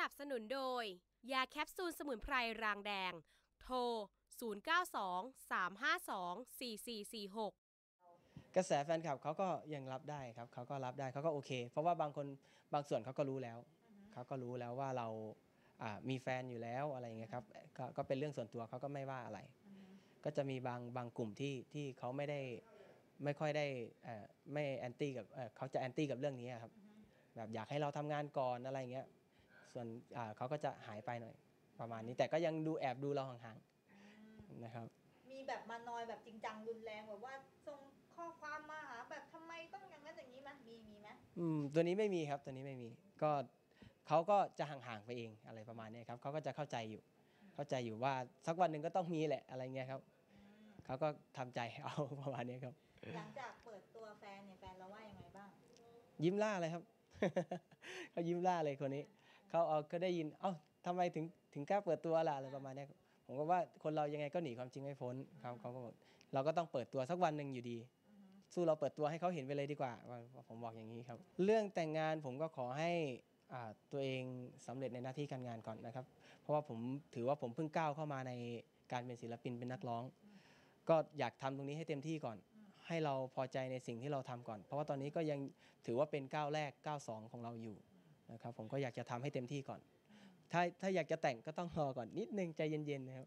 นับสนุนโดย ยาแคปซูลสมุนไพรรางแดง โทร 092 352 4446 กระแสแฟนคลับเขาก็ยังรับได้ครับเขาก็รับได้เขาก็โอเค เพราะว่าบางคนบางส่วนเขาก็รู้แล้วเขาก็รู้แล้วว่าเราอ่ามีแฟนอยู่แล้วอะไรอย่างเงี้ยครับก็ก็เป็นเรื่องส่วนตัวเขาก็ไม่ว่าอะไร ก็จะมีบางบางกลุ่มที่ที่เขาไม่ได้ไม่ค่อยได้เอ่อไม่แอนตี้กับเอ่อเขาจะแอนตี้กับเรื่องนี้ครับแบบอยากให้เราทำงานก่อนอะไรอย่างเงี้ย ส่วนอ่าเขาก็จะหายไปหน่อยประมาณนี้ แต่ก็ยังดูแอบดูเราห่างๆนะครับ มีแบบมานอยแบบจริงจังรุนแรงแบบว่าส่งข้อความมาหาแบบทำไมต้องอย่างนั้นอย่างนี้ไหมมีมีไหมอืมตัวนี้ไม่มีครับตัวนี้ไม่มีก็เขาก็จะห่างๆไปเองอะไรประมาณเนี้ยครับเขาก็จะเข้าใจอยู่ เข้าใจอยู่ว่าสักวันหนึ่งก็ต้องมีแหละอะไรเงี้ยครับเขาก็ทำใจเอาประมาณเนี้ยครับ หลังจากเปิดตัวแฟนเนี่ยแฟนเราว่ายังไงบ้าง ยิ้มล่าเลยครับเขายิ้มล่าเลยคนนี้ เขาเอาก็ได้ยิน เอ้าทำไมถึงถึงกล้าเปิดตัวล่ะอะไรประมาณนี้ผมก็ว่าคนเรายังไงก็หนีความจริงไม่พ้นเขาเขาก็บอกเราก็ต้องเปิดตัวสักวันหนึ่งอยู่ดี สู้เราเปิดตัวให้เขาเห็นไปเลยดีกว่าผมบอกอย่างนี้ครับ เรื่องแต่งงานผมก็ขอให้ตัวเองสำเร็จในหน้าที่การงานก่อนนะครับ เพราะว่าผมถือว่าผมเพิ่งก้าวเข้ามาในการเป็นศิลปินเป็นนักร้อง ก็อยากทำตรงนี้ให้เต็มที่ก่อน ให้เราพอใจในสิ่งที่เราทำก่อน เพราะว่าตอนนี้ก็ยังถือว่าเป็นก้าวแรกก้าวสองของเราอยู่ นะครับผมก็อยากจะทำให้เต็มที่ก่อน ถ้าถ้าอยากจะแต่งก็ต้องรอก่อนนิดนึงใจเย็นๆนะครับ